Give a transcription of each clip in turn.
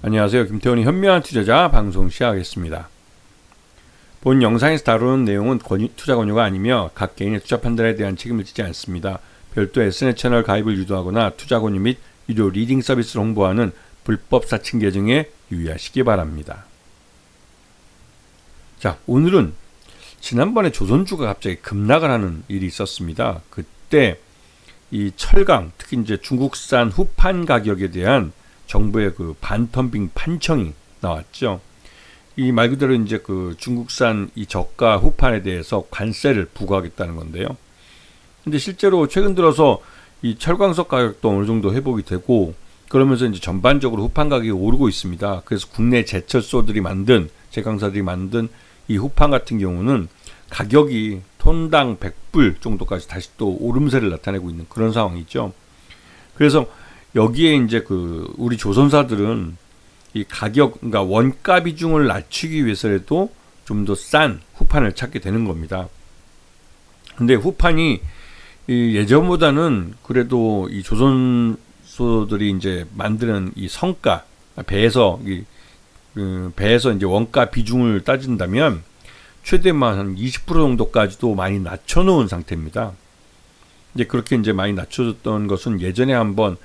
안녕하세요. 김태훈의 현명한 투자자 방송 시작하겠습니다. 본 영상에서 다루는 내용은 권유, 투자 권유가 아니며 각 개인의 투자 판단에 대한 책임을 지지 않습니다. 별도 SNS 채널 가입을 유도하거나 투자 권유 및 유료 리딩 서비스를 홍보하는 불법 사칭 계정에 유의하시기 바랍니다. 자, 오늘은 지난번에 조선주가 갑자기 급락을 하는 일이 있었습니다. 그때 이 철강, 특히 이제 중국산 후판 가격에 대한 정부의 그 반텀빙 판청이 나왔죠. 이 말 그대로 이제 그 중국산 이 저가 후판에 대해서 관세를 부과하겠다는 건데요. 근데 실제로 최근 들어서 이 철광석 가격도 어느 정도 회복이 되고 그러면서 이제 전반적으로 후판 가격이 오르고 있습니다. 그래서 국내 제철소들이 만든 제강사들이 만든 이 후판 같은 경우는 가격이 톤당 100불 정도까지 다시 또 오름세를 나타내고 있는 그런 상황이죠. 그래서 여기에 이제 그 우리 조선사들은 이 가격 그러니까 원가 비중을 낮추기 위해서라도 좀 더 싼 후판을 찾게 되는 겁니다. 근데 후판이 이 예전보다는 그래도 이 조선소들이 이제 만드는 이 성가 배에서 이 그 배에서 이제 원가 비중을 따진다면 최대만 한 20% 정도까지도 많이 낮춰놓은 상태입니다. 이제 그렇게 이제 많이 낮춰졌던 것은 예전에 한번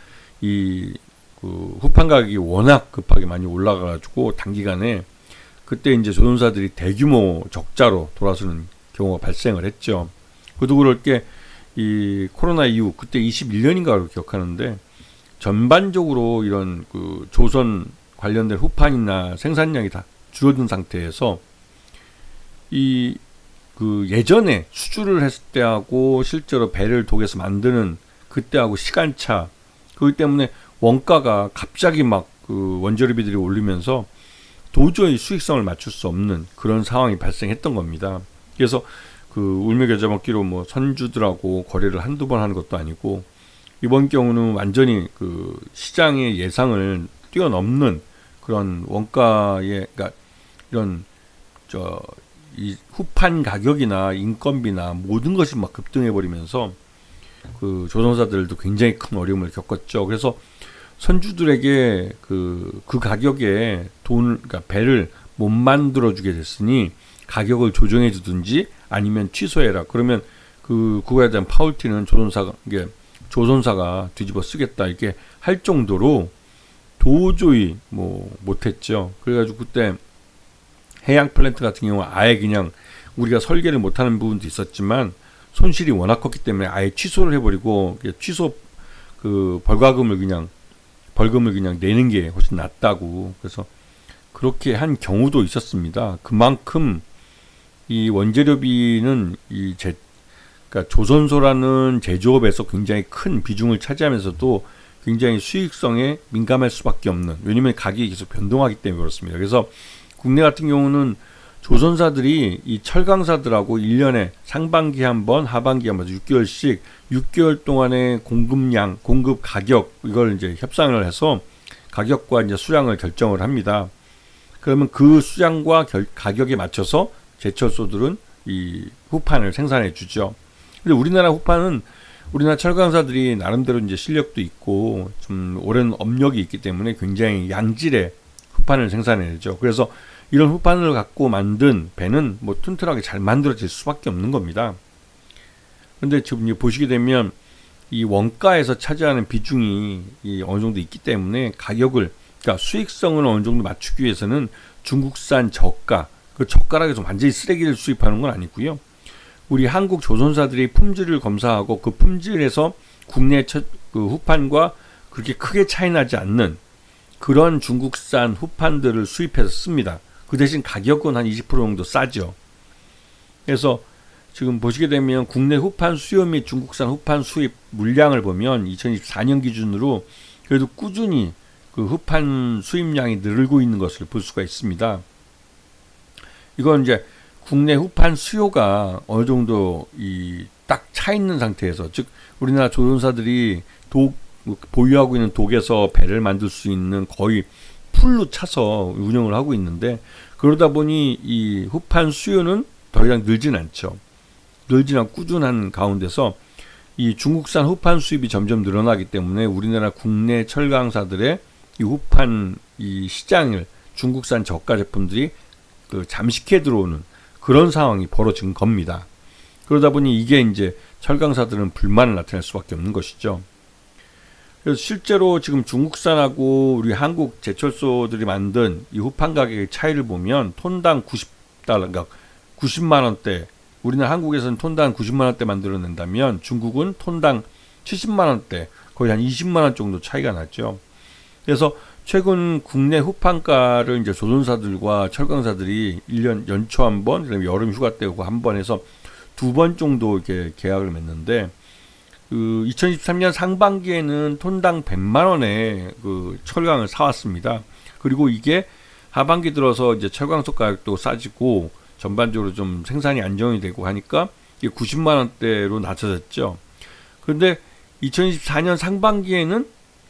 이 그 후판 가격이 워낙 급하게 많이 올라가가지고 단기간에 그때 이제 조선사들이 대규모 적자로 돌아서는 경우가 발생을 했죠. 그도 그럴 게 이 코로나 이후 그때 21년인가로 기억하는데 전반적으로 이런 그 조선 관련된 후판이나 생산량이 다 줄어든 상태에서 이 그 예전에 수주를 했을 때하고 실제로 배를 독에서 만드는 그때하고 시간차 그렇기 때문에 원가가 갑자기 막 그 원재료비들이 올리면서 도저히 수익성을 맞출 수 없는 그런 상황이 발생했던 겁니다. 그래서 그 울며 겨자 먹기로 뭐 선주들하고 거래를 한두 번 하는 것도 아니고 이번 경우는 완전히 그 시장의 예상을 뛰어넘는 그런 원가의 그러니까 이런 저 이 후판 가격이나 인건비나 모든 것이 막 급등해 버리면서 그 조선사들도 굉장히 큰 어려움을 겪었죠. 그래서 선주들에게 그, 그 가격에 돈, 그러니까 배를 못 만들어주게 됐으니 가격을 조정해 주든지 아니면 취소해라. 그러면 그, 그거에 대한 파울티는 조선사가, 이게 조선사가 뒤집어 쓰겠다. 이렇게 할 정도로 도저히 뭐 못했죠. 그래가지고 그때 해양 플랜트 같은 경우 아예 그냥 우리가 설계를 못하는 부분도 있었지만 손실이 워낙 컸기 때문에 아예 취소를 해버리고 취소 그 벌과금을 그냥 벌금을 그냥 내는 게 훨씬 낫다고 그래서 그렇게 한 경우도 있었습니다. 그만큼 이 원재료비는 이 제, 그러니까 조선소라는 제조업에서 굉장히 큰 비중을 차지하면서도 굉장히 수익성에 민감할 수밖에 없는 왜냐면 가격이 계속 변동하기 때문에 그렇습니다. 그래서 국내 같은 경우는 조선사들이 이 철강사들하고 1년에 상반기 한 번, 하반기 한 번, 6개월씩 6개월 동안의 공급량, 공급 가격 이걸 이제 협상을 해서 가격과 이제 수량을 결정을 합니다. 그러면 그 수량과 결, 가격에 맞춰서 제철소들은 이 후판을 생산해 주죠. 근데 우리나라 후판은 우리나라 철강사들이 나름대로 이제 실력도 있고 좀 오랜 업력이 있기 때문에 굉장히 양질의 후판을 생산해내죠. 그래서 이런 후판을 갖고 만든 배는 뭐 튼튼하게 잘 만들어질 수밖에 없는 겁니다. 근데 지금 보시게 되면 이 원가에서 차지하는 비중이 어느 정도 있기 때문에 가격을 그러니까 수익성을 어느 정도 맞추기 위해서는 중국산 저가 그 저가락에서 완전히 쓰레기를 수입하는 건 아니고요. 우리 한국 조선사들이 품질을 검사하고 그 품질에서 국내 첫, 그 후판과 그렇게 크게 차이 나지 않는 그런 중국산 후판들을 수입해서 씁니다. 그 대신 가격은 한 20% 정도 싸죠. 그래서 지금 보시게 되면 국내 후판 수요 및 중국산 후판 수입 물량을 보면 2024년 기준으로 그래도 꾸준히 그 후판 수입량이 늘고 있는 것을 볼 수가 있습니다. 이건 이제 국내 후판 수요가 어느 정도 이 딱 차 있는 상태에서 즉 우리나라 조선사들이 독 보유하고 있는 독에서 배를 만들 수 있는 거의 풀로 차서 운영을 하고 있는데 그러다 보니 이 후판 수요는 더 이상 늘진 않죠. 않고 꾸준한 가운데서 이 중국산 후판 수입이 점점 늘어나기 때문에 우리나라 국내 철강사들의 이 후판 이 시장을 중국산 저가 제품들이 그 잠식해 들어오는 그런 상황이 벌어진 겁니다. 그러다 보니 이게 이제 철강사들은 불만을 나타낼 수밖에 없는 것이죠. 그래서 실제로 지금 중국산하고 우리 한국 제철소들이 만든 이 후판 가격의 차이를 보면 톤당 90달러, 그러니까 90만 원대. 우리는 한국에서는 톤당 90만 원대 만들어낸다면 중국은 톤당 70만 원대, 거의 한 20만 원 정도 차이가 났죠. 그래서 최근 국내 후판가를 이제 조선사들과 철강사들이 1년 연초 한 번, 그다음에 여름 휴가 때고 한 번 해서 두 번 정도 이렇게 계약을 맺는데 그 2023년 상반기에는 톤당 100만 원에 그 철강을 사왔습니다. 그리고 이게 하반기 들어서 이제 철강석 가격도 싸지고 전반적으로 좀 생산이 안정이 되고 하니까 이게 90만 원대로 낮춰졌죠. 그런데 2024년 상반기에는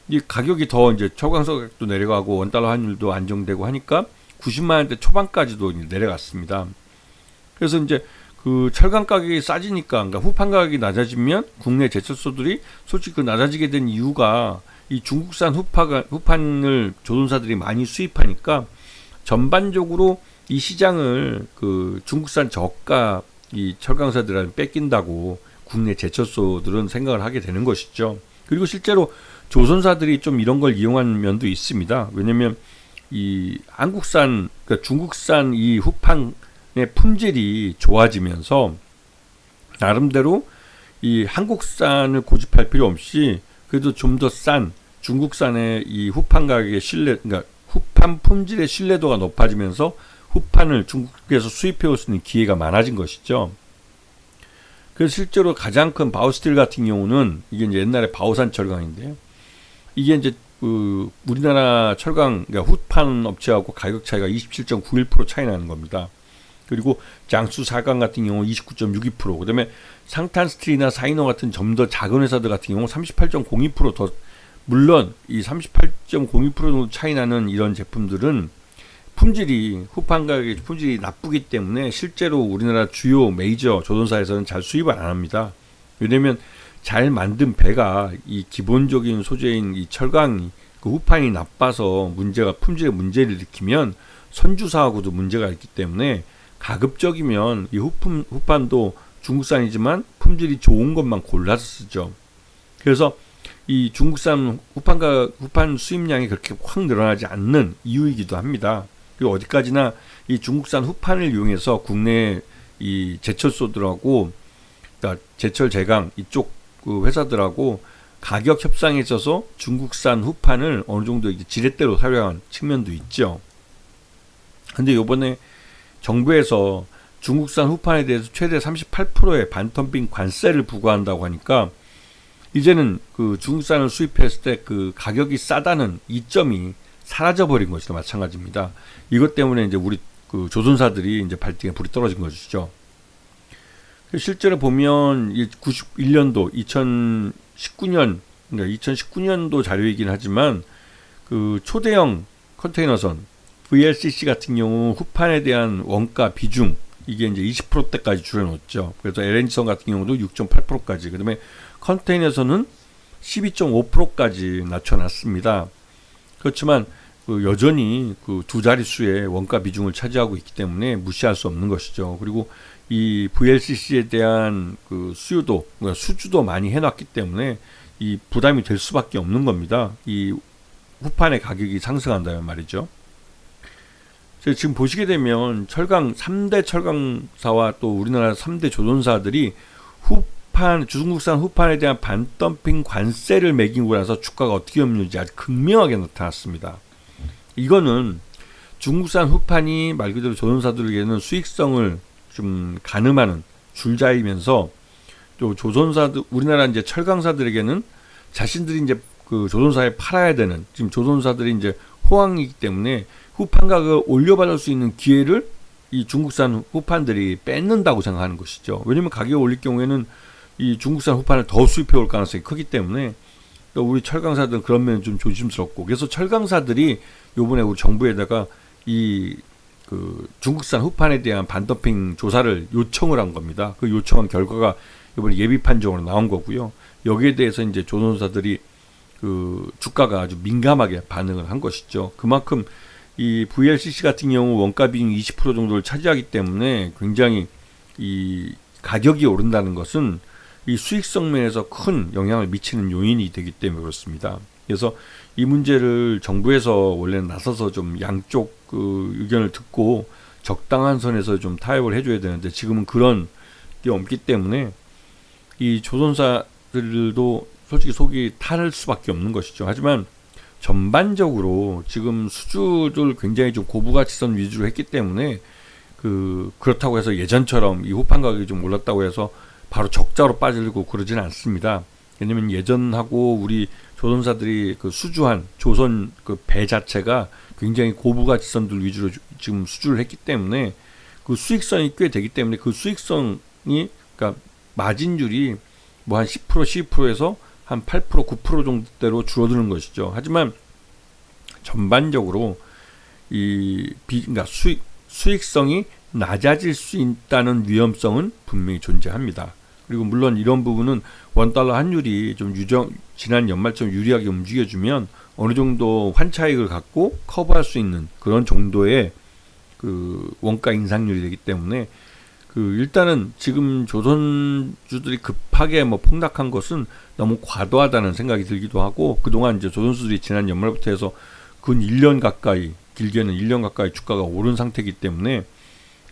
이 가격이 더 이제 철강석 가격도 내려가고 원달러 환율도 안정되고 하니까 90만 원대 초반까지도 내려갔습니다. 그래서 이제 그 철강 가격이 싸지니까 그러니까 후판 가격이 낮아지면 국내 제철소들이 솔직히 그 낮아지게 된 이유가 이 중국산 후파가 후판을 조선사들이 많이 수입하니까 전반적으로 이 시장을 그 중국산 저가 이 철강사들한테 뺏긴다고 국내 제철소들은 생각을 하게 되는 것이죠. 그리고 실제로 조선사들이 좀 이런 걸 이용한 면도 있습니다. 왜냐면 이 한국산 그러니까 중국산 이 후판 품질이 좋아지면서 나름대로 이 한국산을 고집할 필요 없이 그래도 좀 더 싼 중국산의 이 후판 가격의 신뢰, 그러니까 후판 품질의 신뢰도가 높아지면서 후판을 중국에서 수입해 올 수 있는 기회가 많아진 것이죠. 그래서 실제로 가장 큰 바우스틸 같은 경우는 이게 이제 옛날에 바오산 철강인데요. 이게 이제 그 우리나라 철강 그러니까 후판 업체하고 가격 차이가 27.91% 차이 나는 겁니다. 그리고 장수 사강 같은 경우 29.62%, 그다음에 상탄스틸이나 사이노 같은 좀 더 작은 회사들 같은 경우 38.02%더 물론 이 38.02% 정도 차이 나는 이런 제품들은 품질이 후판 가격의 품질이 나쁘기 때문에 실제로 우리나라 주요 메이저 조선사에서는 잘 수입 을 안 합니다. 왜냐면 잘 만든 배가 이 기본적인 소재인 이 철강이 그 후판이 나빠서 문제가 품질에 문제를 일으키면 선주사하고도 문제가 있기 때문에 가급적이면 이 후품, 후판도 중국산이지만 품질이 좋은 것만 골라서 쓰죠. 그래서 이 중국산 후판가 후판 수입량이 그렇게 확 늘어나지 않는 이유이기도 합니다. 그리고 어디까지나 이 중국산 후판을 이용해서 국내 이 제철 소들하고 그러니까 제철 제강 이쪽 그 회사들하고 가격 협상에 있어서 중국산 후판을 어느 정도 이제 지렛대로 사용한 측면도 있죠. 근데 요번에 정부에서 중국산 후판에 대해서 최대 38%의 반텀핑 관세를 부과한다고 하니까 이제는 그 중국산을 수입했을 때 그 가격이 싸다는 이점이 사라져 버린 것이나 마찬가지입니다. 이것 때문에 이제 우리 그 조선사들이 이제 발등에 불이 떨어진 것이죠. 실제로 보면 이 91년도 2019년 그러니까 2019년도 자료이긴 하지만 그 초대형 컨테이너선 VLCC 같은 경우 후판에 대한 원가 비중 이게 이제 20%대까지 줄여놓죠. 그래서 LNG선 같은 경우도 6.8%까지 그다음에 컨테이너선은 12.5%까지 낮춰놨습니다. 그렇지만 그 여전히 그 두 자릿수의 원가 비중을 차지하고 있기 때문에 무시할 수 없는 것이죠. 그리고 이 VLCC에 대한 그 수요도 그러니까 수주도 많이 해놨기 때문에 이 부담이 될 수밖에 없는 겁니다. 이 후판의 가격이 상승한다면 말이죠. 지금 보시게 되면 철강 3대 철강사와 또 우리나라 3대 조선사들이 후판 중국산 후판에 대한 반덤핑 관세를 매기고 나서 주가가 어떻게 없는지 아주 극명하게 나타났습니다. 이거는 중국산 후판이 말 그대로 조선사들에게는 수익성을 좀 가늠하는 줄자이면서 또 조선사들 우리나라 이제 철강사들에게는 자신들이 이제 그 조선사에 팔아야 되는 지금 조선사들이 이제 호황이기 때문에 후판 가격을 올려받을 수 있는 기회를 이 중국산 후판들이 뺏는다고 생각하는 것이죠. 왜냐하면 가격을 올릴 경우에는 이 중국산 후판을 더 수입해 올 가능성이 크기 때문에 또 우리 철강사들은 그런 면은 좀 조심스럽고 그래서 철강사들이 요번에 우리 정부에다가 이 그 중국산 후판에 대한 반더핑 조사를 요청을 한 겁니다. 그 요청한 결과가 이번에 예비 판정으로 나온 거고요. 여기에 대해서 이제 조선사들이 그 주가가 아주 민감하게 반응을 한 것이죠. 그만큼 이 VLCC 같은 경우 원가 비중 20% 정도를 차지하기 때문에 굉장히 이 가격이 오른다는 것은 이 수익성 면에서 큰 영향을 미치는 요인이 되기 때문에 그렇습니다. 그래서 이 문제를 정부에서 원래는 나서서 좀 양쪽 그 의견을 듣고 적당한 선에서 좀 타협을 해줘야 되는데 지금은 그런 게 없기 때문에 이 조선사들도 솔직히 속이 탈 수밖에 없는 것이죠. 하지만 전반적으로 지금 수주를 굉장히 좀 고부가치선 위주로 했기 때문에 그 그렇다고 해서 예전처럼 이 후판 가격이 좀 올랐다고 해서 바로 적자로 빠지고 그러지는 않습니다. 왜냐면 예전하고 우리 조선사들이 그 수주한 조선 그 배 자체가 굉장히 고부가치선들 위주로 주- 지금 수주를 했기 때문에 그 수익성이 꽤 되기 때문에 그 수익성이 그러니까 마진율이 뭐 한 10% 12%에서 한 8% 9% 정도대로 줄어드는 것이죠. 하지만 전반적으로 이 비, 그러니까 수익 수익성이 낮아질 수 있다는 위험성은 분명히 존재합니다. 그리고 물론 이런 부분은 원달러 환율이 좀 유정 지난 연말처럼 유리하게 움직여주면 어느 정도 환차익을 갖고 커버할 수 있는 그런 정도의 그 원가 인상률이 되기 때문에 그 일단은 지금 조선주들이 급하게 뭐 폭락한 것은 너무 과도하다는 생각이 들기도 하고 그동안 이제 조선주들이 지난 연말부터 해서 근 1년 가까이 길게는 1년 가까이 주가가 오른 상태이기 때문에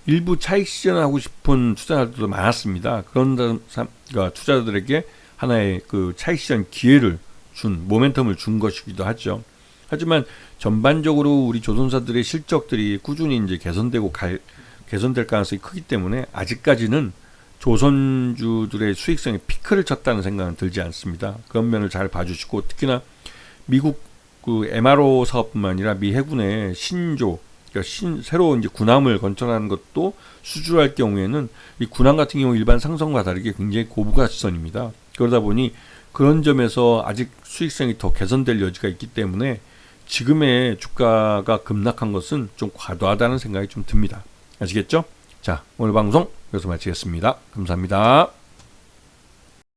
일부 차익 실현하고 싶은 투자자들도 많았습니다. 그런 사- 그러니까 투자자들에게 하나의 그 차익 실현 기회를 준 모멘텀을 준 것이기도 하죠. 하지만 전반적으로 우리 조선사들의 실적들이 꾸준히 이제 개선되고 갈, 개선될 가능성이 크기 때문에 아직까지는 조선주들의 수익성에 피크를 쳤다는 생각은 들지 않습니다. 그런 면을 잘 봐주시고 특히나 미국 그 MRO 사업뿐만 아니라 미 해군의 신조 그러니까 신, 새로 이제 군함을 건설하는 것도 수주할 경우에는 이 군함 같은 경우 일반 상선과 다르게 굉장히 고부가치선입니다. 그러다 보니 그런 점에서 아직 수익성이 더 개선될 여지가 있기 때문에 지금의 주가가 급락한 것은 좀 과도하다는 생각이 좀 듭니다. 아시겠죠? 자, 오늘 방송 여기서 마치겠습니다. 감사합니다.